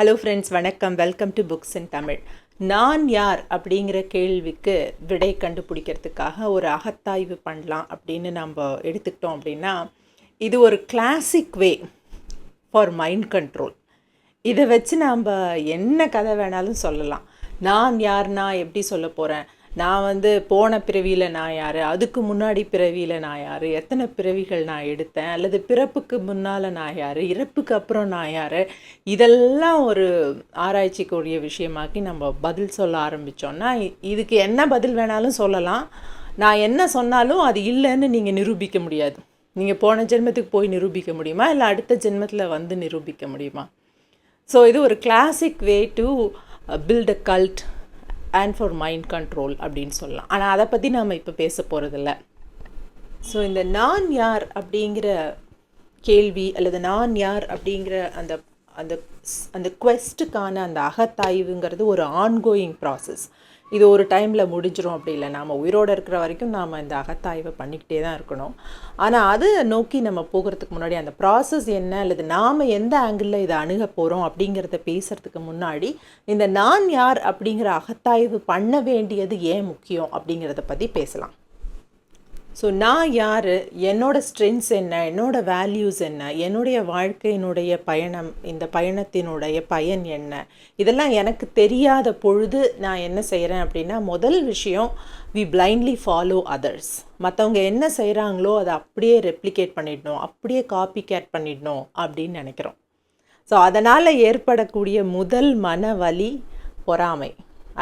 Hello friends வணக்கம். Welcome to books in Tamil நான் யார் அப்படிங்கிற கேள்விக்கு விடை கண்டுபிடிக்கிறதுக்காக ஒரு அகத்தாய்வு பண்ணலாம் அப்படின்னு நம்ம எடுத்துக்கிட்டோம் அப்படின்னா இது ஒரு classic way for mind control இதை வச்சு நாம் என்ன கதை வேணாலும் சொல்லலாம். நான் யார்னா எப்படி சொல்ல போகிறேன் நான் வந்து போன பிறவியில் நான் யார்? அதுக்கு முன்னாடி பிறவியில் நான் யார்? எத்தனை பிறவிகள் நான் எடுத்தேன்? அல்லது பிறப்புக்கு முன்னால் நான் யார்? இறப்புக்கு அப்புறம் நான் யார்? இதெல்லாம் ஒரு ஆராய்ச்சிக்குரிய விஷயமாக்கி நம்ம பதில் சொல்ல ஆரம்பித்தோன்னா இதுக்கு என்ன பதில் வேணாலும் சொல்லலாம். நான் என்ன சொன்னாலும் அது இல்லைன்னு நீங்கள் நிரூபிக்க முடியாது. நீங்கள் போன ஜென்மத்துக்கு போய் நிரூபிக்க முடியுமா? இல்லை அடுத்த ஜென்மத்தில் வந்து நிரூபிக்க முடியுமா? ஸோ இது ஒரு classic way to build a cult and for mind control அப்படின்னு சொல்லலாம். ஆனால் அதை பற்றி நாம் இப்போ பேச போகிறதில்ல ஸோ இந்த நான் யார் அப்படிங்கிற கேள்வி அல்லது நான் யார் அப்படிங்கிற அந்த அந்த அந்த குவெஸ்ட்டுக்கான அந்த அகத்தாய்வுங்கிறது ஒரு ஆன்கோயிங் ப்ராசஸ் இது ஒரு டைமில் முடிஞ்சிடும் அப்படி இல்லை. நாம் உயிரோடு இருக்கிற வரைக்கும் நாம் இந்த அகத்தாய்வை பண்ணிக்கிட்டே தான் இருக்கணும். ஆனால் அதை நோக்கி நம்ம போகிறதுக்கு முன்னாடி அந்த ப்ராசஸ் என்ன அல்லது நாம் எந்த ஆங்கிளில் இதை அணுக போகிறோம் அப்படிங்கிறத பேசுகிறதுக்கு முன்னாடி இந்த நான் யார் அப்படிங்கிற அகத்தாய்வு பண்ண வேண்டியது ஏன் முக்கியம் அப்படிங்கிறத பற்றி பேசலாம். ஸோ நான் யார்? என்னோடய ஸ்ட்ரென்த்ஸ் என்ன? என்னோடய வேல்யூஸ் என்ன? என்னுடைய வாழ்க்கையினுடைய பயணம் இந்த பயணத்தினுடைய பயன் என்ன? இதெல்லாம் எனக்கு தெரியாத பொழுது நான் என்ன செய்கிறேன் அப்படின்னா முதல் விஷயம் வி பிளைண்ட்லி ஃபாலோ அதர்ஸ் மற்றவங்க என்ன செய்கிறாங்களோ அதை அப்படியே ரெப்ளிகேட் பண்ணிடணும். அப்படியே காப்பி கேட் பண்ணிடணும் அப்படின்னு நினைக்கிறோம். ஸோ அதனால் ஏற்படக்கூடிய முதல் மன வலி பொறாமை.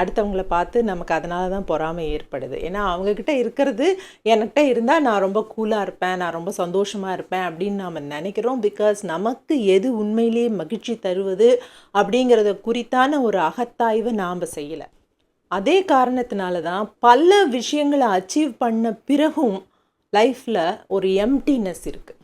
அடுத்தவங்கள பார்த்து நமக்கு அதனால தான் பொறாமை ஏற்படுது. ஏன்னா அவங்கக்கிட்ட இருக்கிறது என்கிட்ட இருந்தால் நான் ரொம்ப கூலாக இருப்பேன் நான் ரொம்ப சந்தோஷமாக இருப்பேன் அப்படின்னு நாம் நினைக்கிறோம். பிகாஸ் நமக்கு எது உண்மையிலேயே மகிழ்ச்சி தருவது அப்படிங்கிறத குறித்தான ஒரு அகத்தாய்வை நாம் செய்யலை. அதே காரணத்தினால தான் பல விஷயங்களை அச்சீவ் பண்ண பிறகும் லைஃப்பில் ஒரு எம்டினஸ் இருக்குது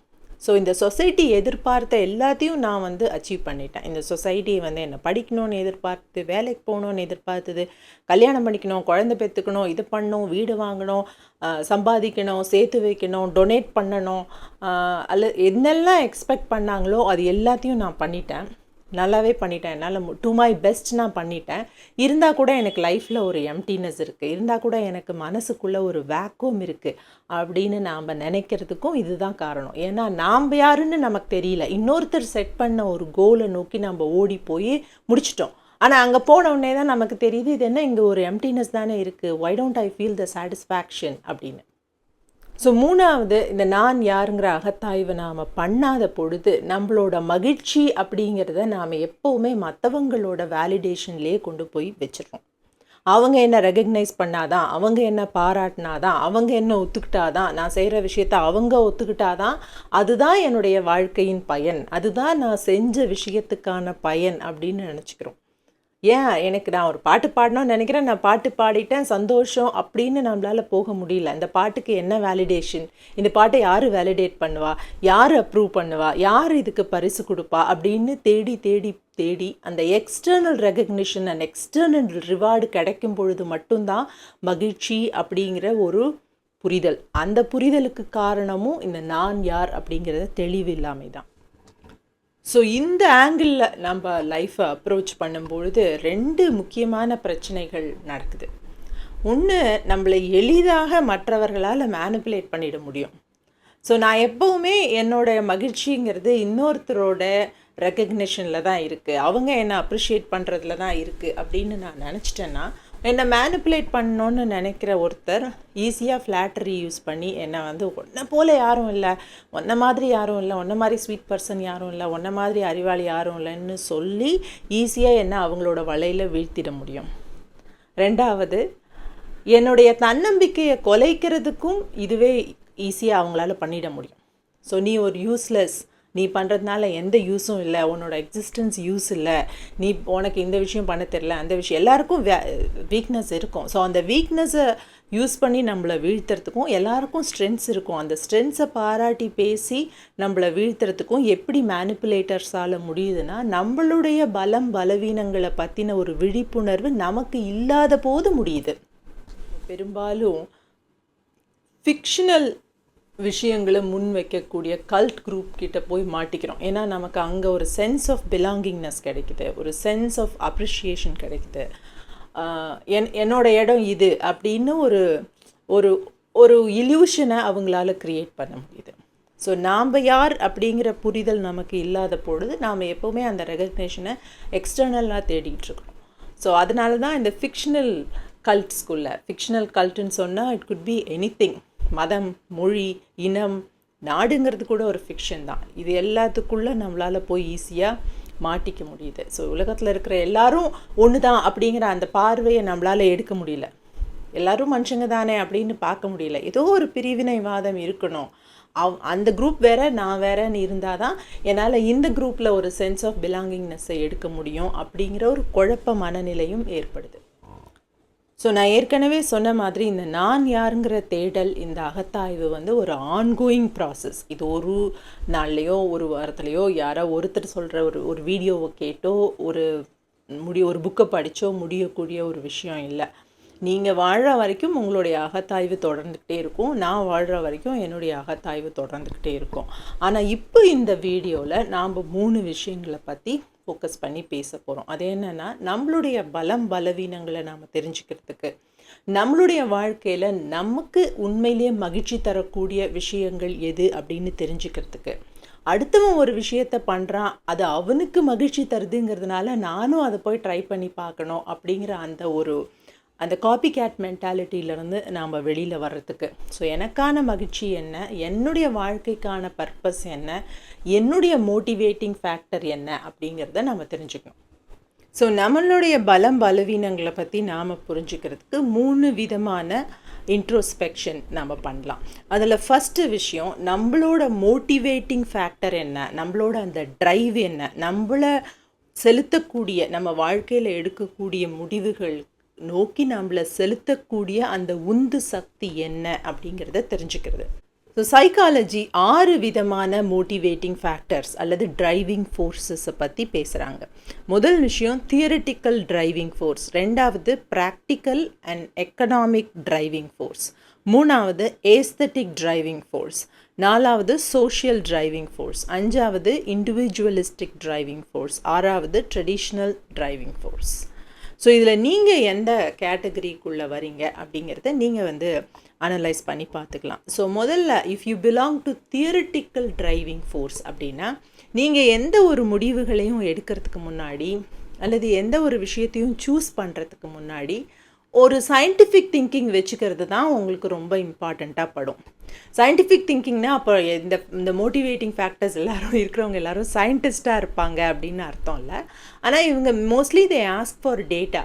ஸோ இந்த சொசைட்டி எதிர்பார்த்த எல்லாத்தையும் நான் வந்து அச்சீவ் பண்ணிட்டேன். இந்த சொசைட்டி வந்து என்னை படிக்கணும்னு எதிர்பார்த்து வேலைக்கு போகணுன்னு எதிர்பார்த்தது கல்யாணம் பண்ணிக்கணும் குழந்தை பெற்றுக்கணும் இது பண்ணணும் வீடு வாங்கணும் சம்பாதிக்கணும் சேர்த்து வைக்கணும் டொனேட் பண்ணணும் அல்ல என்னெல்லாம் எக்ஸ்பெக்ட் பண்ணாங்களோ அது எல்லாத்தையும் நான் பண்ணிட்டேன். நல்லாவே பண்ணிட்டேன். என்னால் டு மை பெஸ்ட் நான் பண்ணிட்டேன். இருந்தால் கூட எனக்கு லைஃப்பில் ஒரு எம்டினஸ் இருக்குது இருந்தால் கூட எனக்கு மனசுக்குள்ளே ஒரு வேக்கூம் இருக்குது அப்படின்னு நாம் நினைக்கிறதுக்கும் இதுதான் காரணம். ஏன்னா நாம் யாருன்னு நமக்கு தெரியல. இன்னொருத்தர் செட் பண்ண ஒரு கோலை நோக்கி நம்ம ஓடி போய் முடிச்சிட்டோம். ஆனால் அங்கே போன உடனே தான் நமக்கு தெரியுது இது என்ன இங்கே ஒரு எம்டினஸ் தானே இருக்குது why don't I feel the satisfaction அப்படின்னு. ஸோ மூணாவது இந்த நான் யாருங்கிற அகத்தாய்வை நாம் பண்ணாத பொழுது நம்மளோட மகிழ்ச்சி அப்படிங்கிறத நாம் எப்போவுமே மற்றவங்களோட வேலிடேஷன்லேயே கொண்டு போய் வச்சிடறோம் அவங்க என்ன ரெகக்னைஸ் பண்ணாதான் அவங்க என்ன பாராட்டினாதான் அவங்க என்ன ஒத்துக்கிட்டாதான் நான் செய்கிற விஷயத்த அவங்க ஒத்துக்கிட்டாதான் அதுதான் என்னுடைய வாழ்க்கையின் பயன். அதுதான் நான் செஞ்ச விஷயத்துக்கான பயன் அப்படின்னு நினச்சிக்கிறோம். ஏன் எனக்கு நான் ஒரு பாட்டு பாடணும்னு நினைக்கிறேன் நான் பாட்டு பாடிட்டேன் சந்தோஷம் அப்படின்னு நம்மளால் போக முடியல. இந்த பாட்டுக்கு என்ன வேலிடேஷன் இந்த பாட்டை யார் வேலிடேட் பண்ணுவா? யார் அப்ரூவ் பண்ணுவா? யார் இதுக்கு பரிசு கொடுப்பா? அப்படின்னு தேடி தேடி தேடி அந்த external recognition and external reward கிடைக்கும் பொழுது மட்டும்தான் மகிழ்ச்சி அப்படிங்கிற ஒரு புரிதல். அந்த புரிதலுக்கு காரணமும் இந்த நான் யார் அப்படிங்கிறத தெளிவில்லாமை தான் ஸோ இந்த ஆங்கிளில் நம்ம லைஃப்பை அப்ரோச் பண்ணும்பொழுது ரெண்டு முக்கியமான பிரச்சனைகள் நடக்குது. ஒன்று நம்மளை எளிதாக மற்றவர்களால் மேனிப்புலேட் பண்ணிட முடியும். ஸோ நான் எப்போவுமே என்னோட மகிழ்ச்சிங்கிறது இன்னொருத்தரோட ரெக்கக்னிஷனில் தான் இருக்குது அவங்க என்னை அப்ரிஷியேட் பண்ணுறதுல தான் இருக்குது அப்படின்னு நான் நினச்சிட்டேன்னா என்னை மேனிப்புலேட் பண்ணணுன்னு நினைக்கிற ஒருத்தர் ஈஸியாக ஃப்ளாட்டரி யூஸ் பண்ணி என்னை வந்து ஒன்றை போல் யாரும் இல்லை. ஒன்றை மாதிரி யாரும் இல்லை. ஒன்றை மாதிரி ஸ்வீட் பர்சன் யாரும் இல்லை. ஒன்றை மாதிரி அறிவாளி யாரும் இல்லைன்னு சொல்லி ஈஸியாக என்ன அவங்களோட வலையில் வீழ்த்திட முடியும். ரெண்டாவது என்னுடைய தன்னம்பிக்கையை கொலைக்கிறதுக்கும் இதுவே ஈஸியாக அவங்களால பண்ணிட முடியும். ஸோ நீ ஒரு யூஸ்லெஸ் நீ பண்ணுறதுனால எந்த யூஸும் இல்லை உன்னோட எக்ஸிஸ்டன்ஸ் யூஸ் இல்லை. நீ உனக்கு இந்த விஷயம் பண்ண தெரில அந்த விஷயம். எல்லாருக்கும் வே வீக்னஸ் இருக்கும். ஸோ அந்த வீக்னஸை யூஸ் பண்ணி நம்மளை வீழ்த்துறதுக்கும் எல்லாருக்கும் ஸ்ட்ரென்த்ஸ் இருக்கும். அந்த ஸ்ட்ரென்த்ஸை பாராட்டி பேசி நம்மளை வீழ்த்துறதுக்கும் எப்படி மேனிப்புலேட்டர்ஸால் முடியுதுன்னா நம்மளுடைய பலம் பலவீனங்களை பற்றின ஒரு விழிப்புணர்வு நமக்கு இல்லாத போது முடியுது. பெரும்பாலும் ஃபிக்ஷனல் விஷயங்களை முன் வைக்கக்கூடிய கல்ட் குரூப் கிட்ட போய் மாட்டிக்கிறோம். ஏன்னா நமக்கு அங்கே ஒரு சென்ஸ் ஆஃப் பிலாங்கிங்னஸ் கிடைக்குது. ஒரு சென்ஸ் ஆஃப் அப்ரிஷியேஷன் கிடைக்குது. என் என்னோட இடம் இது அப்படின்னு ஒரு ஒரு ஒரு இல்யூஷனை அவங்களால க்ரியேட் பண்ண முடியுது. ஸோ நாம் யார் அப்படிங்கிற புரிதல் நமக்கு இல்லாத பொழுது நாம் எப்போவுமே அந்த ரெகக்னேஷனை எக்ஸ்டர்னலாக தேடிட்டுருக்கோம் ஸோ அதனால தான் இந்த ஃபிக்ஷனல் கல்ட்ஸ்குள்ளே ஃபிக்ஷனல் கல்ட்டுன்னு சொன்னால் it could be anything மதம் மொழி இனம் நாடுங்கிறது கூட ஒரு ஃபிக்ஷன் தான். இது எல்லாத்துக்குள்ளே நம்மளால் போய் ஈஸியாக மாட்டிக்க முடியுது. ஸோ உலகத்தில் இருக்கிற எல்லாரும் ஒன்று தான் அப்படிங்கிற அந்த பார்வையை நம்மளால் எடுக்க முடியல. எல்லாரும் மனுஷங்க தானே அப்படின்னு பார்க்க முடியல. ஏதோ ஒரு பிரிவினைவாதம் இருக்கணும். அவ் அந்த குரூப் வேற நான் வேறன்னு இருந்தால் தான் என்னால் இந்த குரூப்பில் ஒரு சென்ஸ் ஆஃப் பிலாங்கிங்னஸை எடுக்க முடியும் அப்படிங்கிற ஒரு குழப்ப மனநிலையும் ஏற்படுது. ஸோ நான் ஏற்கனவே சொன்ன மாதிரி இந்த நான் யாருங்கிற தேடல் இந்த அகத்தாய்வு வந்து ஒரு ஆன்கோயிங் ப்ராசஸ் இது ஒரு நாள்லேயோ ஒரு வாரத்துலையோ யாரோ ஒருத்தர் சொல்கிற ஒரு ஒரு வீடியோவை கேட்டோ ஒரு முடி ஒரு புக்கை படித்தோ முடியக்கூடிய ஒரு விஷயம் இல்லை. நீங்கள் வாழ்கிற வரைக்கும் உங்களுடைய அகத்தாய்வு தொடர்ந்துக்கிட்டே இருக்கும். நான் வாழ்கிற வரைக்கும் என்னுடைய அகத்தாய்வு தொடர்ந்துக்கிட்டே இருக்கும். ஆனால் இப்போ இந்த வீடியோவில் நாம் மூணு விஷயங்களை பற்றி ஃபோக்கஸ் பண்ணி பேச போகிறோம் அது என்னென்னா நம்மளுடைய பலம் பலவீனங்களை நாம் தெரிஞ்சுக்கிறதுக்கு நம்மளுடைய வாழ்க்கையில் நமக்கு உண்மையிலேயே மகிழ்ச்சி தரக்கூடிய விஷயங்கள் எது அப்படின்னு தெரிஞ்சுக்கிறதுக்கு. அடுத்தவன் ஒரு விஷயத்த பண்ணுறான் அது அவனுக்கு மகிழ்ச்சி தருதுங்கிறதுனால நானும் அதை போய் ட்ரை பண்ணி பார்க்கணும் அப்படிங்கிற அந்த ஒரு அந்த காப்பி கேட் மென்டாலிட்டியிலேருந்து நாம் வெளியில் வர்றதுக்கு. ஸோ எனக்கான மகிழ்ச்சி என்ன? என்னுடைய வாழ்க்கைக்கான பர்பஸ் என்ன? என்னுடைய மோட்டிவேட்டிங் ஃபேக்டர் என்ன? அப்படிங்கிறத நம்ம தெரிஞ்சுக்கணும். ஸோ நம்மளுடைய பலம் பலவீனங்களை பற்றி நாம் புரிஞ்சுக்கிறதுக்கு மூணு விதமான இன்ட்ரோஸ்பெக்ஷன் நம்ம பண்ணலாம். அதில் ஃபஸ்ட்டு விஷயம் நம்மளோட மோட்டிவேட்டிங் ஃபேக்டர் என்ன? நம்மளோட அந்த ட்ரைவ் என்ன? நம்மளை செலுத்தக்கூடிய நம்ம வாழ்க்கையில் எடுக்கக்கூடிய முடிவுகள் நோக்கி நம்மளை செலுத்தக்கூடிய அந்த உந்து சக்தி என்ன அப்படிங்கிறத தெரிஞ்சுக்கிறது. ஸோ சைக்காலஜி ஆறு விதமான மோட்டிவேட்டிங் ஃபேக்டர்ஸ் அல்லது டிரைவிங் ஃபோர்ஸஸை பற்றி பேசுகிறாங்க முதல் விஷயம் தியரிட்டிக்கல் டிரைவிங் ஃபோர்ஸ் ரெண்டாவது practical and economic driving force மூணாவது ஏஸ்தட்டிக் டிரைவிங் ஃபோர்ஸ் நாலாவது சோஷியல் டிரைவிங் ஃபோர்ஸ் அஞ்சாவது இண்டிவிஜுவலிஸ்டிக் டிரைவிங் ஃபோர்ஸ் ஆறாவது ட்ரெடிஷ்னல் டிரைவிங் ஃபோர்ஸ் ஸோ இதில் நீங்கள் எந்த கேட்டகரிக்குள்ளே வரீங்க அப்படிங்கிறத நீங்கள் வந்து அனலைஸ் பண்ணி பார்த்துக்கலாம். ஸோ முதல்ல if you belong to theoretical driving force அப்படின்னா நீங்கள் எந்த ஒரு முடிவுகளையும் எடுக்கிறதுக்கு முன்னாடி அல்லது எந்த ஒரு விஷயத்தையும் சூஸ் பண்ணுறதுக்கு முன்னாடி ஒரு சயின்டிஃபிக் திங்கிங் வச்சுக்கிறது தான் உங்களுக்கு ரொம்ப இம்பார்ட்டண்ட்டாக படும். சயின்டிஃபிக் திங்கிங்னா அப்போ இந்த இந்த மோட்டிவேட்டிங் ஃபேக்டர்ஸ் எல்லாரும் இருக்கிறவங்க எல்லாரும் சயின்டிஸ்ட்டாக இருப்பாங்க அப்படின்னு அர்த்தம் இல்லை. ஆனால் இவங்க mostly they ask for data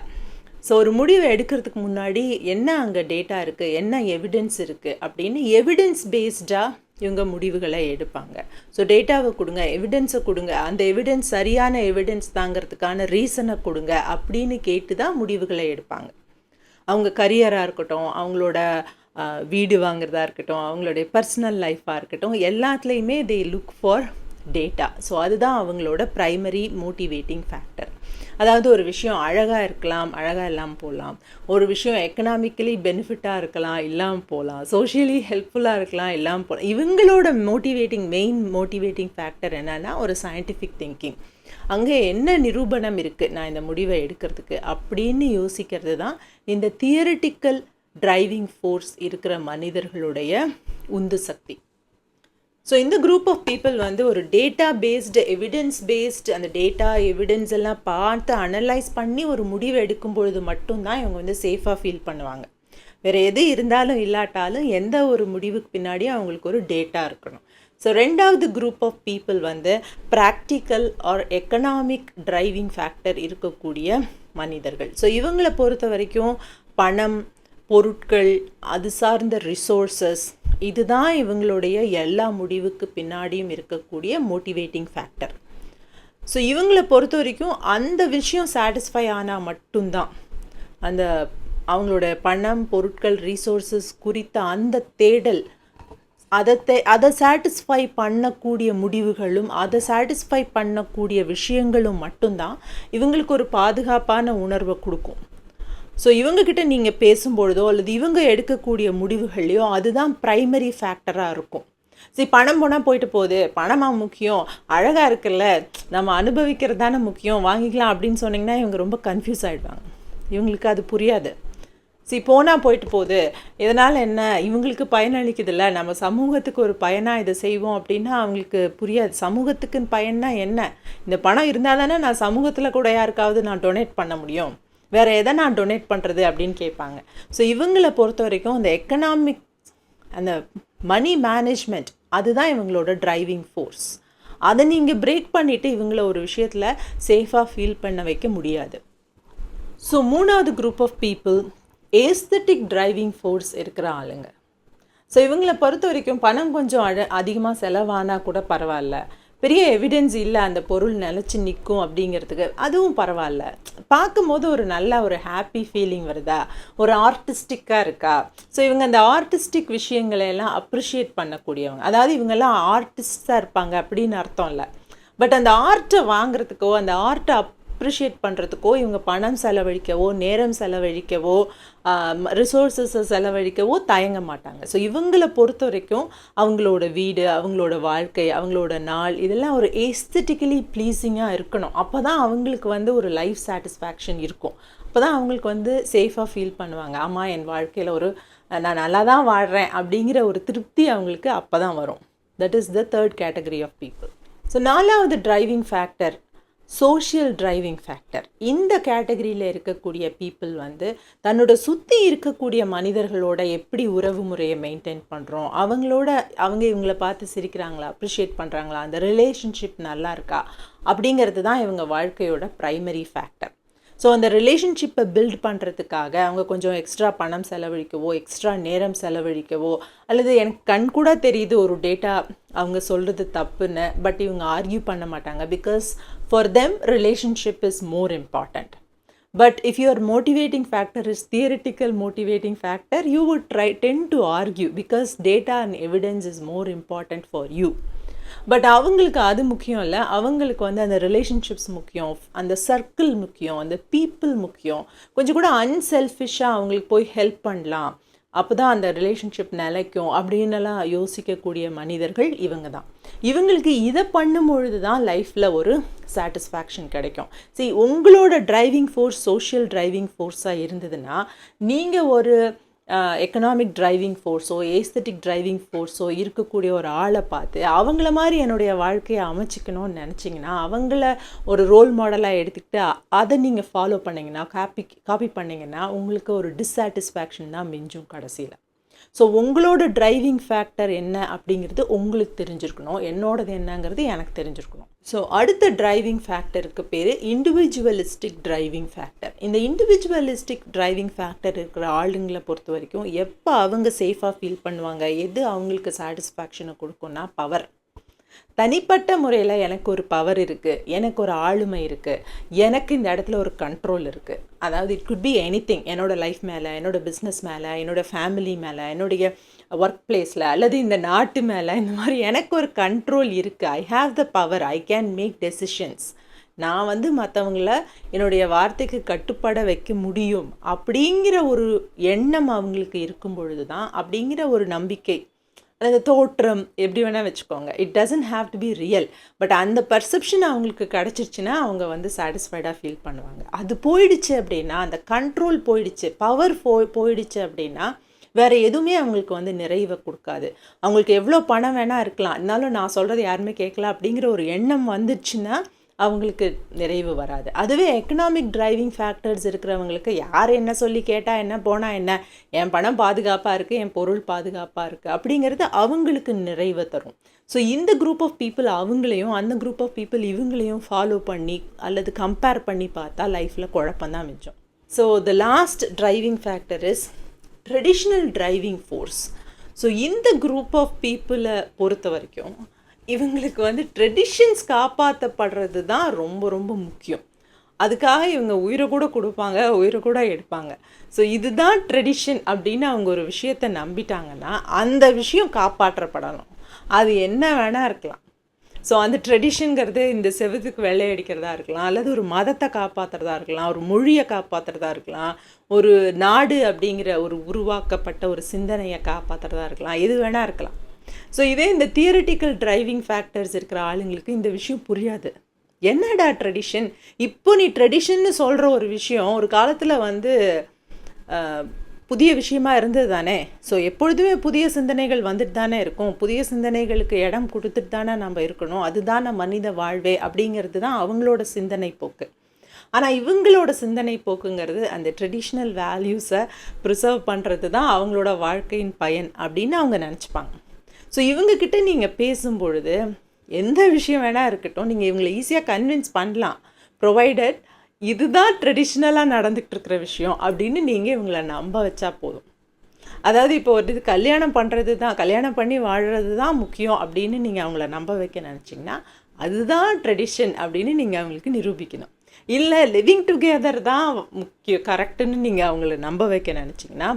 so ஒரு முடிவை எடுக்கிறதுக்கு முன்னாடி என்ன அங்கே டேட்டா இருக்குது என்ன எவிடன்ஸ் இருக்குது அப்படின்னு எவிடன்ஸ் பேஸ்டாக இவங்க முடிவுகளை எடுப்பாங்க. ஸோ டேட்டாவை கொடுங்க எவிடன்ஸை கொடுங்க அந்த எவிடன்ஸ் சரியான எவிடன்ஸ் தாங்கிறதுக்கான ரீசனை கொடுங்க அப்படின்னு கேட்டு தான் முடிவுகளை எடுப்பாங்க. அவங்க கரியராக இருக்கட்டும் அவங்களோட வீடு வாங்குறதா இருக்கட்டும் அவங்களுடைய பர்சனல் லைஃப்பாக இருக்கட்டும் எல்லாத்துலேயுமே they look for data so அதுதான் அவங்களோட ப்ரைமரி மோட்டிவேட்டிங் ஃபேக்டர் அதாவது ஒரு விஷயம் அழகாக இருக்கலாம் அழகாக இல்லாமல் போகலாம் ஒரு விஷயம் எக்கனாமிக்கலி பெனிஃபிட்டாக இருக்கலாம் இல்லாமல் போகலாம் சோஷியலி ஹெல்ப்ஃபுல்லாக இருக்கலாம் இல்லாமல் போகலாம் இவங்களோட மோட்டிவேட்டிங் மெயின் மோட்டிவேட்டிங் ஃபேக்டர் என்னென்னா ஒரு சயின்டிஃபிக் திங்கிங் அங்கே என்ன நிரூபணம் இருக்குது நான் இந்த முடிவை எடுக்கிறதுக்கு அப்படின்னு யோசிக்கிறது தான் இந்த தியரிட்டிக்கல் டிரைவிங் ஃபோர்ஸ் இருக்கிற மனிதர்களுடைய உந்து சக்தி. ஸோ இந்த குரூப் ஆஃப் பீப்புள் வந்து ஒரு டேட்டா பேஸ்டு எவிடன்ஸ் பேஸ்டு அந்த டேட்டா எவிடன்ஸ் எல்லாம் பார்த்து அனலைஸ் பண்ணி ஒரு முடிவு எடுக்கும் பொழுது மட்டும்தான் இவங்க வந்து சேஃபாக ஃபீல் பண்ணுவாங்க. வேறு எது இருந்தாலும் இல்லாட்டாலும் எந்த ஒரு முடிவுக்கு பின்னாடியும் அவங்களுக்கு ஒரு டேட்டா இருக்கணும். ஸோ ரெண்டாவது குரூப் ஆஃப் பீப்புள் வந்து practical or economic driving factor இருக்கக்கூடிய மனிதர்கள். ஸோ இவங்களை பொறுத்த வரைக்கும் பணம் பொருட்கள் அது சார்ந்த ரிசோர்ஸஸ் இதுதான் இவங்களுடைய எல்லா முடிவுக்கு பின்னாடியும் இருக்கக்கூடிய மோட்டிவேட்டிங் ஃபேக்டர் ஸோ இவங்களை பொறுத்த வரைக்கும் அந்த விஷயம் சாட்டிஸ்ஃபை ஆனால் மட்டும்தான். அந்த அவங்களோட பணம் பொருட்கள் ரிசோர்ஸஸ் குறித்த அந்த தேடல் அதை அதை சாட்டிஸ்ஃபை பண்ணக்கூடிய முடிவுகளும் அதை சாட்டிஸ்ஃபை பண்ணக்கூடிய விஷயங்களும் மட்டும்தான் இவங்களுக்கு ஒரு பாதுகாப்பான உணர்வை கொடுக்கும். ஸோ இவங்கக்கிட்ட நீங்கள் பேசும்பொழுதோ அல்லது இவங்க எடுக்கக்கூடிய முடிவுகள்லையோ அதுதான் ப்ரைமரி ஃபேக்டராக இருக்கும். சரி பணம் போனால் போயிட்டு போகுது. பணமாக முக்கியம். அழகாக இருக்குல்ல. நம்ம அனுபவிக்கிறது தானே முக்கியம். வாங்கிக்கலாம் அப்படின்னு சொன்னிங்கன்னா இவங்க ரொம்ப கன்ஃபியூஸ் ஆகிடுவாங்க இவங்களுக்கு அது புரியாது. சரி போனால் போயிட்டு போகுது. இதனால் என்ன? இவங்களுக்கு பயனளிக்குதுல்ல நம்ம சமூகத்துக்கு ஒரு பயனாக இதை செய்வோம் அப்படின்னா அவங்களுக்கு புரியாது. சமூகத்துக்குன்னு பயன்னா என்ன? இந்த பணம் இருந்தால் தானே நான் சமூகத்தில் கூட யாருக்காவது நான் டொனேட் பண்ண முடியும். வேறு எதை நான் டொனேட் பண்ணுறது அப்படின்னு கேட்பாங்க. ஸோ இவங்களை பொறுத்த வரைக்கும் அந்த எக்கனாமிக் அந்த மணி மேனேஜ்மெண்ட் அதுதான் இவங்களோட டிரைவிங் ஃபோர்ஸ் அதை நீங்கள் பிரேக் பண்ணிவிட்டு இவங்கள ஒரு விஷயத்தில் சேஃபாக ஃபீல் பண்ண வைக்க முடியாது. ஸோ மூணாவது group of people aesthetic driving force இருக்கிற ஆளுங்க. ஸோ இவங்களை பொறுத்த வரைக்கும் பணம் கொஞ்சம் அழ அதிகமாக செலவானால் கூட பரவாயில்ல. பெரிய எவிடென்ஸ் இல்லை அந்த பொருள் நிலச்சி நிற்கும் அப்படிங்கிறதுக்கு அதுவும் பரவாயில்ல. பார்க்கும்போது ஒரு நல்ல ஒரு ஹாப்பி ஃபீலிங் வருதா? ஒரு ஆர்டிஸ்டிக்காக இருக்கா? ஸோ இவங்க அந்த ஆர்டிஸ்டிக் விஷயங்களை எல்லாம் அப்ரிஷியேட் பண்ணக்கூடியவங்க. அதாவது இவங்கெல்லாம் ஆர்டிஸ்டாக இருப்பாங்க அப்படின்னு அர்த்தம் இல்லை. பட் அந்த ஆர்ட்டை வாங்குறதுக்கோ அந்த ஆர்ட்டை அப் அப்ரிஷியேட் பண்ணுறதுக்கோ இவங்க பணம் செலவழிக்கவோ நேரம் செலவழிக்கவோ ரிசோர்ஸஸை செலவழிக்கவோ தயங்க மாட்டாங்க. ஸோ இவங்களை பொறுத்த வரைக்கும் அவங்களோட வீடு அவங்களோட வாழ்க்கை அவங்களோட நாள் இதெல்லாம் ஒரு எஸ்தட்டிக்கலி ப்ளீஸிங்காக இருக்கணும். அப்போ தான் அவங்களுக்கு வந்து ஒரு லைஃப் சாட்டிஸ்ஃபேக்ஷன் இருக்கும். அப்போ தான் அவங்களுக்கு வந்து சேஃபாக ஃபீல் பண்ணுவாங்க. ஆமாம் என் வாழ்க்கையில் ஒரு நான் நல்லா தான் வாழ்கிறேன் அப்படிங்கிற ஒரு திருப்தி அவங்களுக்கு அப்போ தான் வரும். That is the third category of people so நாலாவது driving factor social driving factor இந்த கேட்டகரியில் இருக்கக்கூடிய பீப்புள் வந்து தன்னோட சுற்றி இருக்கக்கூடிய மனிதர்களோட எப்படி உறவு முறையை மெயின்டைன் பண்ணுறோம் அவங்களோட அவங்க இவங்கள பார்த்து சிரிக்கிறாங்களா? அப்ரிஷியேட் பண்ணுறாங்களா அந்த ரிலேஷன்ஷிப் நல்லா இருக்கா? அப்படிங்கிறது தான் இவங்க வாழ்க்கையோட ப்ரைமரி ஃபேக்டர் ஸோ அந்த ரிலேஷன்ஷிப்பை பில்ட் பண்ணுறதுக்காக அவங்க கொஞ்சம் எக்ஸ்ட்ரா பணம் செலவழிக்கவோ எக்ஸ்ட்ரா நேரம் செலவழிக்கவோ அல்லது எனக்கு கண் கூட தெரியுது ஒரு டேட்டா அவங்க சொல்கிறது தப்புன்னு பட் இவங்க ஆர்கியூ பண்ண மாட்டாங்க. Because for them relationship is more important but if your motivating factor is theoretical motivating factor you would try then to argue because data and evidence is more important for you but அவங்களுக்கு அது முக்கியம் இல்லை. அவங்களுக்கு வந்து அந்த relationships முக்கியம். அந்த circle முக்கியம். அந்த பீப்புள் முக்கியம். கொஞ்சம் கூட அன்செல்ஃபிஷாக அவங்களுக்கு போய் ஹெல்ப் பண்ணலாம். அப்போ தான் அந்த ரிலேஷன்ஷிப் நிலைக்கும் அப்படின்னுலாம் யோசிக்கக்கூடிய மனிதர்கள் இவங்க தான் இவங்களுக்கு இதை பண்ணும் பொழுது தான் லைஃப்பில் ஒரு சாட்டிஸ்ஃபேக்ஷன் கிடைக்கும். சரி உங்களோட டிரைவிங் ஃபோர்ஸ் சோஷியல் டிரைவிங் ஃபோர்ஸாக இருந்ததுன்னா நீங்கள் ஒரு எக்கனாமிக் டிரைவிங் ஃபோர்ஸோ ஏஸ்தட்டிக் டிரைவிங் ஃபோர்ஸோ இருக்கக்கூடிய ஒரு ஆளை பார்த்து அவங்கள மாதிரி என்னுடைய வாழ்க்கையை அமைச்சிக்கணும்னு நினச்சிங்கன்னா அவங்கள ஒரு ரோல் மாடலாக எடுத்துக்கிட்டு அதை நீங்கள் ஃபாலோ பண்ணிங்கன்னா காப்பி காப்பி பண்ணிங்கன்னா உங்களுக்கு ஒரு டிஸ்சாட்டிஸ்ஃபேக்ஷன் தான் மிஞ்சும் கடைசியில். ஸோ உங்களோட டிரைவிங் ஃபேக்டர் என்ன அப்படிங்கிறது உங்களுக்கு தெரிஞ்சிருக்கணும். என்னோடது என்னங்கிறது எனக்கு தெரிஞ்சிருக்கணும். ஸோ அடுத்த டிரைவிங் ஃபேக்டருக்கு பேர் இண்டிவிஜுவலிஸ்டிக் டிரைவிங் ஃபேக்டர் இந்த இண்டிவிஜுவலிஸ்டிக் டிரைவிங் ஃபேக்டர் இருக்கிற ஆளுங்களை பொறுத்த வரைக்கும் எப்போ அவங்க சேஃபாக ஃபீல் பண்ணுவாங்க எது அவங்களுக்கு சாட்டிஸ்ஃபேக்ஷனை கொடுக்கும்னா பவர் தனிப்பட்ட முறையில் எனக்கு ஒரு பவர் இருக்குது எனக்கு ஒரு ஆளுமை இருக்குது எனக்கு இந்த இடத்துல ஒரு கண்ட்ரோல் இருக்குது அதாவது it could be anything என்னோடய லைஃப் மேலே என்னோடய பிஸ்னஸ் மேலே என்னோடய ஃபேமிலி மேலே என்னுடைய ஒர்க் பிளேஸில் அல்லது இந்த நாட்டு மேலே இந்த மாதிரி எனக்கு ஒரு கண்ட்ரோல் இருக்குது I have the power I can make decisions நான் வந்து மற்றவங்கள என்னுடைய வார்த்தைக்கு கட்டுப்பட வைக்க முடியும். அப்படிங்கிற ஒரு எண்ணம் அவங்களுக்கு இருக்கும் பொழுது தான் அப்படிங்கிற ஒரு நம்பிக்கை அந்த தோற்றம் எப்படி வேணால் வச்சுக்கோங்க. It doesn't have to be real but அந்த பர்செப்ஷன் அவங்களுக்கு கிடச்சிருச்சுன்னா அவங்க வந்து சாட்டிஸ்ஃபைடாக ஃபீல் பண்ணுவாங்க. அது போயிடுச்சு அப்படின்னா அந்த கண்ட்ரோல் போயிடுச்சு பவர் போய் போயிடுச்சு அப்படின்னா வேறு எதுவுமே அவங்களுக்கு வந்து நிறைவை கொடுக்காது. அவங்களுக்கு எவ்வளோ பணம் வேணால் இருக்கலாம். இருந்தாலும் நான் சொல்கிறது யாருமே கேட்கல அப்படிங்கிற ஒரு எண்ணம் வந்துச்சுன்னா அவங்களுக்கு நிறைவு வராது. அதுவே எக்கனாமிக் டிரைவிங் ஃபேக்டர்ஸ் இருக்கிறவங்களுக்கு யார் என்ன சொல்லி கேட்டால் என்ன போனால் என்ன? என் பணம் பாதுகாப்பாக இருக்குது என் பொருள் பாதுகாப்பாக இருக்குது அப்படிங்கிறது அவங்களுக்கு நிறைவை தரும். ஸோ இந்த குரூப் ஆஃப் பீப்புள் அவங்களையும் அந்த குரூப் ஆஃப் பீப்புள் இவங்களையும் ஃபாலோ பண்ணி அல்லது கம்பேர் பண்ணி பார்த்தா லைஃப்பில் குழப்பந்தான் மிச்சம். So the last driving factor is traditional driving force so இந்த குரூப் ஆஃப் பீப்புளை பொறுத்த வரைக்கும் இவங்களுக்கு வந்து ட்ரெடிஷன்ஸ் காப்பாற்றப்படுறது தான் ரொம்ப ரொம்ப முக்கியம். அதுக்காக இவங்க உயிரை கூட கொடுப்பாங்க உயிரை கூட எடுப்பாங்க. ஸோ இதுதான் ட்ரெடிஷன் அப்படின்னு அவங்க ஒரு விஷயத்தை நம்பிட்டாங்கன்னா அந்த விஷயம் காப்பாற்றப்படணும். அது என்ன வேணால் இருக்கலாம். ஸோ அந்த ட்ரெடிஷனுங்கிறது இந்த செவத்துக்கு வெள்ளை அடிக்கிறதா இருக்கலாம் அல்லது ஒரு மதத்தை காப்பாற்றுறதா இருக்கலாம் ஒரு மொழியை காப்பாற்றுறதா இருக்கலாம் ஒரு நாடு அப்படிங்கிற ஒரு உருவாக்கப்பட்ட ஒரு சிந்தனையை காப்பாற்றுறதா இருக்கலாம் எது வேணால் இருக்கலாம். ஸோ இதே இந்த தியரிட்டிக்கல் டிரைவிங் ஃபேக்டர்ஸ் இருக்கிற ஆளுங்களுக்கு இந்த விஷயம் புரியாது. என்னடா ட்ரெடிஷன் இப்போ நீ ட்ரெடிஷன்னு சொல்கிற ஒரு விஷயம் ஒரு காலத்தில் வந்து புதிய விஷயமா இருந்தது தானே? ஸோ எப்பொழுதுமே புதிய சிந்தனைகள் வந்துட்டு தானே இருக்கும். புதிய சிந்தனைகளுக்கு இடம் கொடுத்துட்டு தானே நம்ம இருக்கணும். அதுதானே மனித வாழ்வே அப்படிங்கிறது தான் அவங்களோட சிந்தனை போக்கு. ஆனால் இவங்களோட சிந்தனை போக்குங்கிறது அந்த ட்ரெடிஷ்னல் வேல்யூஸை ப்ரிசர்வ் பண்ணுறது தான் அவங்களோட வாழ்க்கையின் பயன் அப்படின்னு அவங்க நினச்சிப்பாங்க. ஸோ இவங்கக்கிட்ட நீங்கள் பேசும்பொழுது எந்த விஷயம் வேணால் இருக்கட்டும் நீங்கள் இவங்களை ஈஸியாக கன்வின்ஸ் பண்ணலாம். ப்ரொவைடட் இதுதான் ட்ரெடிஷ்னலாக நடந்துக்கிட்டு இருக்கிற விஷயம் அப்படின்னு நீங்கள் இவங்களை நம்ப வச்சா போதும். அதாவது இப்போ ஒரு இது கல்யாணம் பண்ணுறது தான் கல்யாணம் பண்ணி வாழ்கிறது தான் முக்கியம் அப்படின்னு நீங்கள் அவங்கள நம்ப வைக்க நினச்சிங்கன்னா அதுதான் ட்ரெடிஷன் அப்படின்னு நீங்கள் அவங்களுக்கு நிரூபிக்கணும். இல்லை லிவிங் டுகெதர் தான் முக்கியம் கரெக்டுன்னு நீங்கள் அவங்கள நம்ப வைக்க நினச்சிங்கன்னா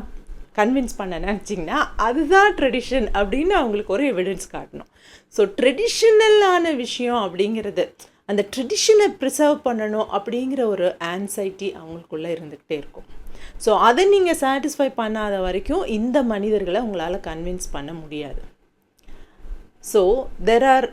கன்வின்ஸ் பண்ண நினச்சிங்கன்னா அதுதான் ட்ரெடிஷன் அப்படின்னு அவங்களுக்கு ஒரு எவிடன்ஸ் காட்டணும். ஸோ ட்ரெடிஷ்னலான விஷயம் அப்படிங்கிறது அந்த ட்ரெடிஷனை ப்ரிசர்வ் பண்ணணும் அப்படிங்கிற ஒரு ஆன்சைட்டி அவங்களுக்குள்ளே இருந்துக்கிட்டே இருக்கும். ஸோ அதை நீங்கள் சாட்டிஸ்ஃபை பண்ணாத வரைக்கும் இந்த மனிதர்களை உங்களால் கன்வின்ஸ் பண்ண முடியாது. So there are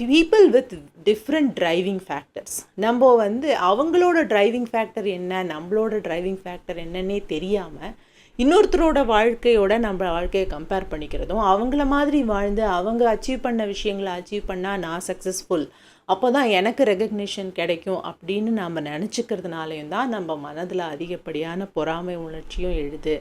people with different driving factors நம்ம வந்து அவங்களோட டிரைவிங் ஃபேக்டர் என்ன நம்மளோட டிரைவிங் ஃபேக்டர் என்னன்னே தெரியாமல் இன்னொருத்தரோட வாழ்க்கையோட நம்ம வாழ்க்கையை கம்பேர் பண்ணிக்கிறதும் அவங்கள மாதிரி வாழ்ந்து அவங்க அச்சீவ் பண்ண விஷயங்களை அச்சீவ் பண்ணால் நான் சக்ஸஸ்ஃபுல் அப்போ தான் எனக்கு ரெகக்னிஷன் கிடைக்கும் அப்படின்னு நாம் நினச்சிக்கிறதுனாலையும் தான் நம்ம மனதில் அதிகப்படியான பொறாமை உணர்ச்சியும் எழுது.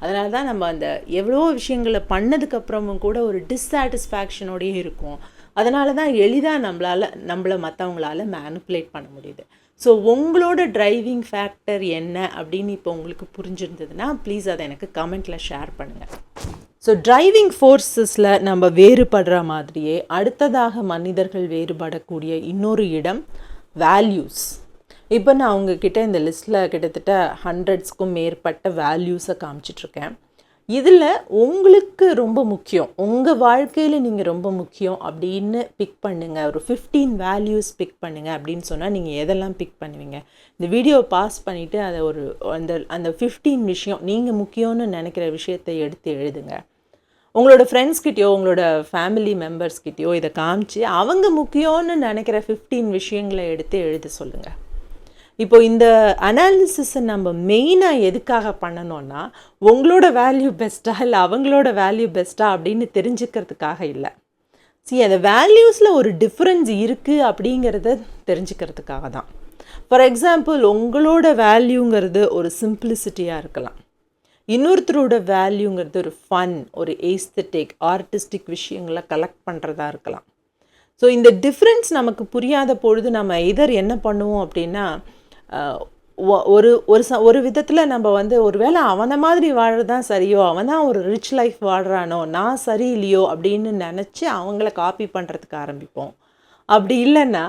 அதனால தான் நம்ம அந்த எவ்வளோ விஷயங்களை பண்ணதுக்கப்புறமும் கூட ஒரு டிஸ்சாட்டிஸ்ஃபேக்ஷனோடையே இருக்கும். அதனால தான் எளிதாக நம்மளால் நம்மளை மற்றவங்களால மேனுப்புலேட் பண்ண முடியுது. ஸோ உங்களோட டிரைவிங் ஃபேக்டர் என்ன அப்படின்னு இப்போ உங்களுக்கு புரிஞ்சிருந்ததுன்னா ப்ளீஸ் அதை எனக்கு கமெண்ட்டில் ஷேர் பண்ணுங்கள் ஸோ டிரைவிங் ஃபோர்ஸஸில் நம்ம வேறுபடுற மாதிரியே அடுத்ததாக மனிதர்கள் வேறுபடக்கூடிய இன்னொரு இடம் வேல்யூஸ் இப்போ நான் உங்ககிட்ட இந்த லிஸ்ட்டில் கிட்டத்தட்ட ஹண்ட்ரட்ஸ்க்கும் மேற்பட்ட வேல்யூஸை காமிச்சிட்ருக்கேன் இதில் உங்களுக்கு ரொம்ப முக்கியம். உங்கள் வாழ்க்கையில் நீங்கள் ரொம்ப முக்கியம் அப்படின்னு பிக் பண்ணுங்கள் ஒரு ஃபிஃப்டீன் வேல்யூஸ் பிக் பண்ணுங்கள் அப்படின்னு சொன்னால் நீங்கள் எதெல்லாம் பிக் பண்ணுவீங்க? இந்த வீடியோவை பாஸ் பண்ணிவிட்டு அதை ஒரு அந்த அந்த ஃபிஃப்டீன் விஷயம் நீங்கள் முக்கியம்னு நினைக்கிற விஷயத்தை எடுத்து எழுதுங்க. உங்களோட ஃப்ரெண்ட்ஸ்கிட்டயோ உங்களோட ஃபேமிலி மெம்பர்ஸ்கிட்டயோ இதை காமிச்சு அவங்க முக்கியம்னு நினைக்கிற ஃபிஃப்டீன் விஷயங்களை எடுத்து எழுத சொல்லுங்கள் இப்போ இந்த அனாலிசிஸை நம்ம மெயினாக எதுக்காக பண்ணணும்னா உங்களோட வேல்யூ பெஸ்ட்டா இல்லை அவங்களோட வேல்யூ பெஸ்ட்டா அப்படின்னு தெரிஞ்சுக்கிறதுக்காக இல்லை. சி அந்த வேல்யூஸில் ஒரு டிஃப்ரென்ஸ் இருக்குது அப்படிங்கிறத தெரிஞ்சுக்கிறதுக்காக தான். ஃபார் எக்ஸாம்பிள் உங்களோட வேல்யூங்கிறது ஒரு சிம்பிளிசிட்டியாக இருக்கலாம். இன்னொருத்தரோட வேல்யூங்கிறது ஒரு ஃபன் ஒரு ஏஸ்தட்டிக் ஆர்டிஸ்டிக் விஷயங்களை கலெக்ட் பண்ணுறதா இருக்கலாம். ஸோ இந்த டிஃப்ரென்ஸ் நமக்கு புரியாத பொழுது நம்ம இதர் என்ன பண்ணுவோம் அப்படின்னா ஒரு ஒரு ச ஒரு விதத்தில் நம்ம வந்து ஒரு வேளை அவனை மாதிரி வாழ்கிறது தான் சரியோ அவன் தான் ஒரு ரிச் லைஃப் வாழ்கிறானோ நான் சரியில்லையோ அப்படின்னு நினச்சி அவங்கள காப்பி பண்ணுறதுக்கு ஆரம்பிப்போம். அப்படி இல்லைன்னா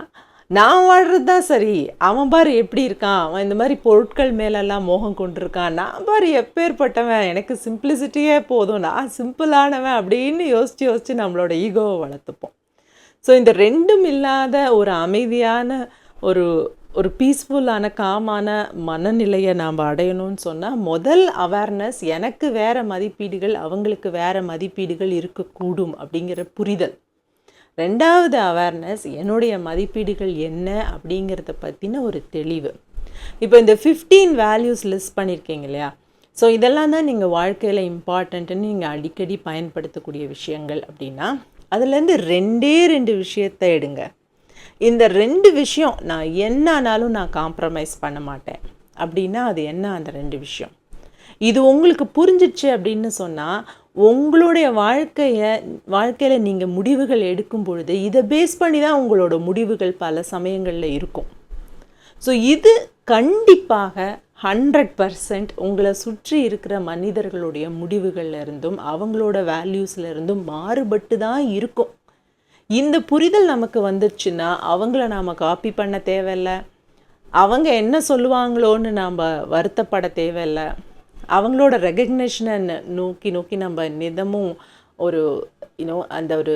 நான் வாழ்கிறது தான் சரி அவன் பாரு எப்படி இருக்கான் அவன் இந்த மாதிரி பொருட்கள் மேலெல்லாம் மோகம் கொண்டிருக்கான் நான் பாரு எப்பேற்பட்டவன் எனக்கு சிம்பிளிசிட்டியே போதும் நான் சிம்பிளானவன் அப்படின்னு யோசித்து யோசித்து நம்மளோட ஈகோவை வளர்த்துப்போம். ஸோ இந்த ரெண்டும் இல்லாத ஒரு அமைதியான ஒரு ஒரு பீஸ்ஃபுல்லான காமான மனநிலையை நாம் அடையணும்னு சொன்னால் முதல் அவேர்னஸ் எனக்கு வேறு மதிப்பீடுகள் அவங்களுக்கு வேறு மதிப்பீடுகள் இருக்கக்கூடும் அப்படிங்கிற புரிதல். ரெண்டாவது அவேர்னஸ் என்னுடைய மதிப்பீடுகள் என்ன அப்படிங்கிறத பற்றின ஒரு தெளிவு. இப்போ இந்த ஃபிஃப்டீன் வேல்யூஸ் லிஸ்ட் பண்ணியிருக்கீங்க இல்லையா? ஸோ இதெல்லாம் தான் நீங்கள் வாழ்க்கையில் இம்பார்ட்டண்ட்டுன்னு நீங்கள் அடிக்கடி பயன்படுத்தக்கூடிய விஷயங்கள் அப்படின்னா அதுலேருந்து ரெண்டே ரெண்டு விஷயத்தை எடுங்க. இந்த ரெண்டு விஷயம் நான் என்ன ஆனாலும் நான் காம்ப்ரமைஸ் பண்ண மாட்டேன். அப்படின்னா அது என்ன அந்த ரெண்டு விஷயம்? இது உங்களுக்கு புரிஞ்சிச்சு அப்படின்னு சொன்னால் உங்களுடைய வாழ்க்கையை வாழ்க்கையில் நீங்கள் முடிவுகள் எடுக்கும் பொழுது இதை பேஸ் பண்ணி தான் உங்களோட முடிவுகள் பல சமயங்களில் இருக்கும். ஸோ இது கண்டிப்பாக ஹண்ட்ரட் பர்சன்ட் உங்களை சுற்றி இருக்கிற மனிதர்களுடைய முடிவுகள்லேருந்தும் அவங்களோட வேல்யூஸ்லேருந்தும் மாறுபட்டு தான் இருக்கும். இந்த புரிதல் நமக்கு வந்துருச்சுன்னா அவங்கள நாம் காப்பி பண்ண தேவையில்லை. அவங்க என்ன சொல்லுவாங்களோன்னு நாம் வருத்தப்பட தேவையில்ல. அவங்களோட ரெகக்னேஷனை நோக்கி நோக்கி நம்ம நிதமும் ஒரு இன்னும் அந்த ஒரு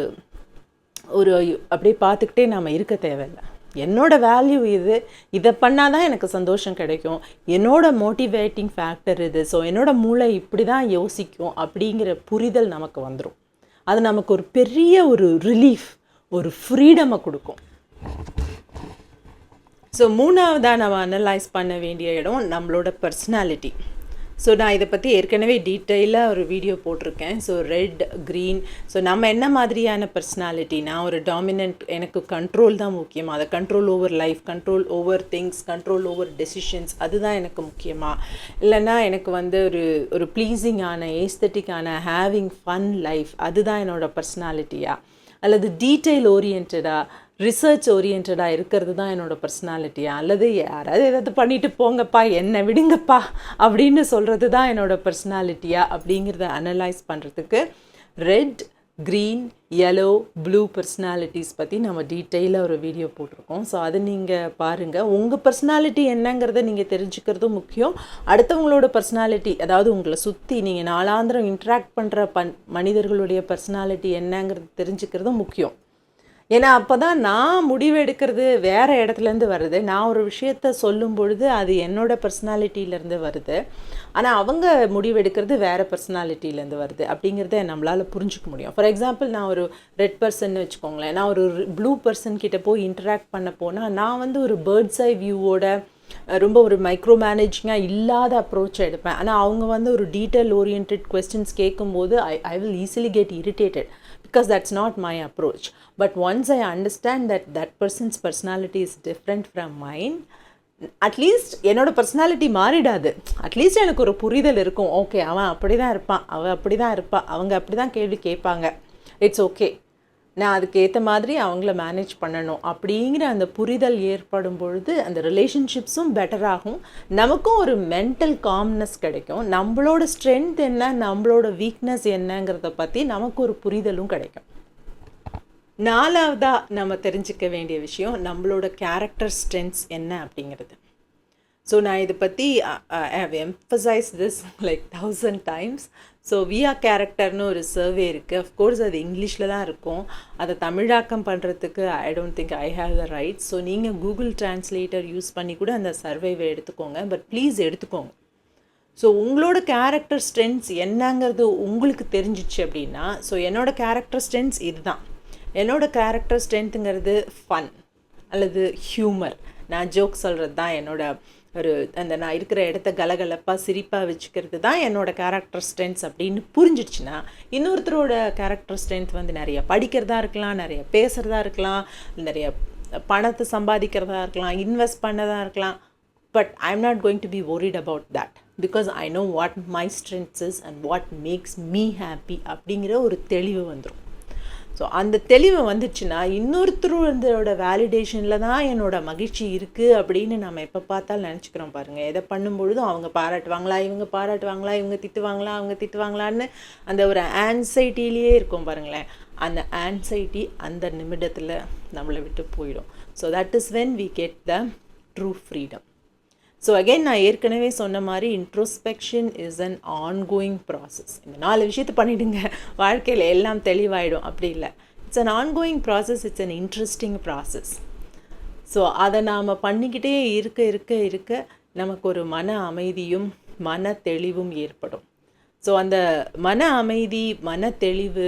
ஒரு அப்படியே பார்த்துக்கிட்டே நாம் இருக்க தேவையில்லை. என்னோட வேல்யூ இது இதை பண்ணால் தான் எனக்கு சந்தோஷம் கிடைக்கும். என்னோடய மோட்டிவேட்டிங் ஃபேக்டர் இது ஸோ என்னோடய மூளை இப்படி தான் யோசிக்கும் அப்படிங்கிற புரிதல் நமக்கு வந்துடும் அது நமக்கு ஒரு பெரிய ஒரு ரிலீஃப் ஒரு ஃப்ரீடமை கொடுக்கும். ஸோ மூணாவதாக நம்ம அனலைஸ் பண்ண வேண்டிய இடம் நம்மளோட பர்சனாலிட்டி ஸோ நான் இதை பற்றி ஏற்கனவே டீட்டெயிலாக ஒரு வீடியோ போட்டிருக்கேன். ஸோ ரெட் க்ரீன் ஸோ நம்ம என்ன மாதிரியான பர்சனாலிட்டி நான் ஒரு டாமினன்ட் எனக்கு கண்ட்ரோல் தான் முக்கியமாக அதை control over life control over things control over decisions அதுதான் எனக்கு முக்கியமாக இல்லைன்னா எனக்கு வந்து ஒரு ஒரு ப்ளீஸிங்கான ஏஸ்தட்டிக்கான ஹேவிங் ஃபன் லைஃப் அதுதான் என்னோடய பர்சனாலிட்டியாக அல்லது டீட்டெயில் ஓரியன்டாக ரிசர்ச் ஓரியன்டாக இருக்கிறது தான் என்னோடய பர்சனாலிட்டியா அல்லது யாராவது ஏதாவது பண்ணிட்டு போங்கப்பா என்னை விடுங்கப்பா அப்படின்னு சொல்கிறது தான் என்னோடய பர்சனாலிட்டியா அப்படிங்கிறத அனலைஸ் பண்ணுறதுக்கு red green yellow blue personalities பற்றி நம்ம டீட்டெயிலாக ஒரு வீடியோ போட்டிருக்கோம். ஸோ அதை நீங்கள் பாருங்கள் உங்கள் பர்சனாலிட்டி என்னங்கிறத நீங்கள் தெரிஞ்சுக்கிறதும் முக்கியம். அடுத்தவங்களோட பர்சனாலிட்டி அதாவது உங்களை சுற்றி நீங்கள் நாளாந்திரம் இன்ட்ராக்ட் பண்ணுற பன் மனிதர்களுடைய பர்சனாலிட்டி என்னங்கிறது தெரிஞ்சுக்கிறதும் முக்கியம். ஏன்னா அப்போ தான் நான் முடிவு எடுக்கிறது வேறு இடத்துலேருந்து வருது. நான் ஒரு விஷயத்த சொல்லும் பொழுது அது என்னோடய பர்சனாலிட்டியிலேருந்து வருது. ஆனால் அவங்க முடிவு எடுக்கிறது வேறு பர்சனாலிட்டியிலேருந்து வருது அப்படிங்கிறத நம்மளால் புரிஞ்சுக்க முடியும். ஃபார் எக்ஸாம்பிள் நான் ஒரு ரெட் பர்சன் வச்சுக்கோங்களேன். நான் ஒரு ப்ளூ பர்சன் கிட்டே போய் இன்டராக்ட் பண்ண போனால் நான் வந்து ஒரு பேர்ட்ஸ் ஐ வியூவோட ரொம்ப ஒரு மைக்ரோ மேனேஜிங்காக இல்லாத அப்ரோச் எடுப்பேன். ஆனால் அவங்க வந்து ஒரு டீட்டெயில் ஓரியன்ட் கொஸ்டின்ஸ் கேட்கும்போது I I will easily get irritated because that's not my approach. But once I understand that that person's personality is different from mine, at least என்னோடய பர்சனாலிட்டி மாறிடாது. At least எனக்கு ஒரு புரிதல் இருக்கும். ஓகே அவன் அப்படி தான் இருப்பான். அவள் அப்படி தான் இருப்பாள் அவங்க அப்படி தான் கேள்வி கேட்பாங்க. இட்ஸ் ஓகே நான் அதுக்கேற்ற மாதிரி அவங்கள மேனேஜ் பண்ணணும். அப்படிங்கிற அந்த புரிதல் ஏற்படும் பொழுது அந்த ரிலேஷன்ஷிப்ஸும் பெட்டராகும் நமக்கும் ஒரு மென்டல் காம்னஸ் கிடைக்கும். நம்மளோட ஸ்ட்ரென்த் என்ன நம்மளோட வீக்னஸ் என்னங்கிறத பற்றி நமக்கு ஒரு புரிதலும் கிடைக்கும். நாலாவதாக நம்ம தெரிஞ்சுக்க வேண்டிய விஷயம் நம்மளோட கேரக்டர் ஸ்ட்ரென்த்ஸ் என்ன அப்படிங்கிறது. ஸோ நான் இதை பற்றி I have emphasise this like thousand times so VIA கேரக்டர்னு ஒரு சர்வே இருக்குது அஃப்கோர்ஸ் அது இங்கிலீஷில் தான் இருக்கும். அதை தமிழாக்கம் பண்ணுறதுக்கு I don't think I have the right so நீங்கள் கூகுள் டிரான்ஸ்லேட்டர் யூஸ் பண்ணி கூட அந்த சர்வேவை எடுத்துக்கோங்க. பட் ப்ளீஸ் எடுத்துக்கோங்க. ஸோ உங்களோட கேரக்டர் ஸ்ட்ரென்த்ஸ் என்னங்கிறது உங்களுக்கு தெரிஞ்சிச்சு அப்படின்னா ஸோ என்னோடய கேரக்டர் ஸ்ட்ரென்த்ஸ் இதுதான். என்னோடய கேரக்டர் ஸ்ட்ரென்த்துங்கிறது ஃபன் அல்லது ஹியூமர் நான் ஜோக் சொல்கிறது தான் என்னோட ஒரு அந்த நான் இருக்கிற இடத்த கலகலப்பாக சிரிப்பாக வச்சுக்கிறது தான் என்னோட கேரக்டர் ஸ்ட்ரென்த்ஸ் அப்படின்னு புரிஞ்சிடுச்சுன்னா இன்னொருத்தரோட கேரக்டர் ஸ்ட்ரென்த் வந்து நிறைய படிக்கிறதா இருக்கலாம் நிறைய பேசுகிறதா இருக்கலாம் நிறைய பணத்தை சம்பாதிக்கிறதா இருக்கலாம் இன்வெஸ்ட் பண்ணதாக இருக்கலாம். But I am not going to be worried about that because I know what my strengths is and what makes me happy அப்படிங்கிற ஒரு தெளிவு வந்துடும் ஸோ அந்த தெளிவு வந்துச்சுன்னா இன்னொருத்தரோட வேலிடேஷனில் தான் என்னோட மகிழ்ச்சி இருக்குது அப்படின்னு நம்ம எப்போ பார்த்தாலும் நினச்சிக்கிறோம் பாருங்கள் எதை பண்ணும்பொழுதும் அவங்க பாராட்டுவாங்களா இவங்க பாராட்டுவாங்களா இவங்க திட்டுவாங்களா அவங்க திட்டுவாங்களான்னு அந்த ஒரு ஆன்சைட்டிலேயே இருக்கும் பாருங்களேன். அந்த ஆன்சைட்டி அந்த நிமிடத்தில் நம்மளை விட்டு போயிடும். So that is when we get the true freedom so again நான் ஏற்கனவே சொன்ன மாதிரி introspection is an ongoing process இந்த நாலு விஷயத்தை பண்ணிவிடுங்க வாழ்க்கையில் எல்லாம் தெளிவாயிடும். அப்படி இல்லை. It's an ongoing process it's an interesting process so அதை நாம் பண்ணிக்கிட்டே இருக்க இருக்க இருக்க நமக்கு ஒரு மன அமைதியும் மன தெளிவும் ஏற்படும். ஸோ அந்த மன அமைதி மன தெளிவு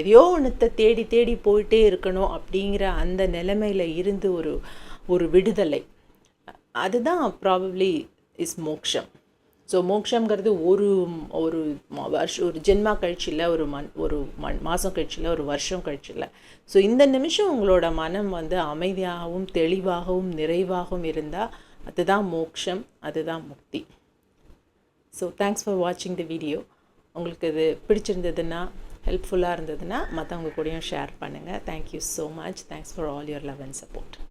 எதையோ ஒன்றத்தை தேடி தேடி போயிட்டே இருக்கணும் அப்படிங்கிற அந்த நிலைமையில் இருந்து ஒரு ஒரு விடுதலை. அதுதான் ப்ராபப்ளி இஸ் மோக்ஷம். ஸோ மோக்ஷங்கிறது ஒரு ஒரு வருஷம் ஒரு ஜென்மா கழிச்சு ஒரு மண் ஒரு மண் மாதம் கழிச்சு ஒரு வருஷம் கழிச்சியில் ஸோ இந்த நிமிஷம் உங்களோட மனம் வந்து அமைதியாகவும் தெளிவாகவும் நிறைவாகவும் இருந்தால் அதுதான் மோக்ஷம் அதுதான் முக்தி. ஸோ தேங்க்ஸ் ஃபார் வாட்சிங் த வீடியோ உங்களுக்கு இது பிடிச்சிருந்ததுன்னா ஹெல்ப்ஃபுல்லாக இருந்ததுன்னா மற்றவங்க கூடயும் ஷேர் பண்ணுங்கள் thank you so much thanks for all your love and support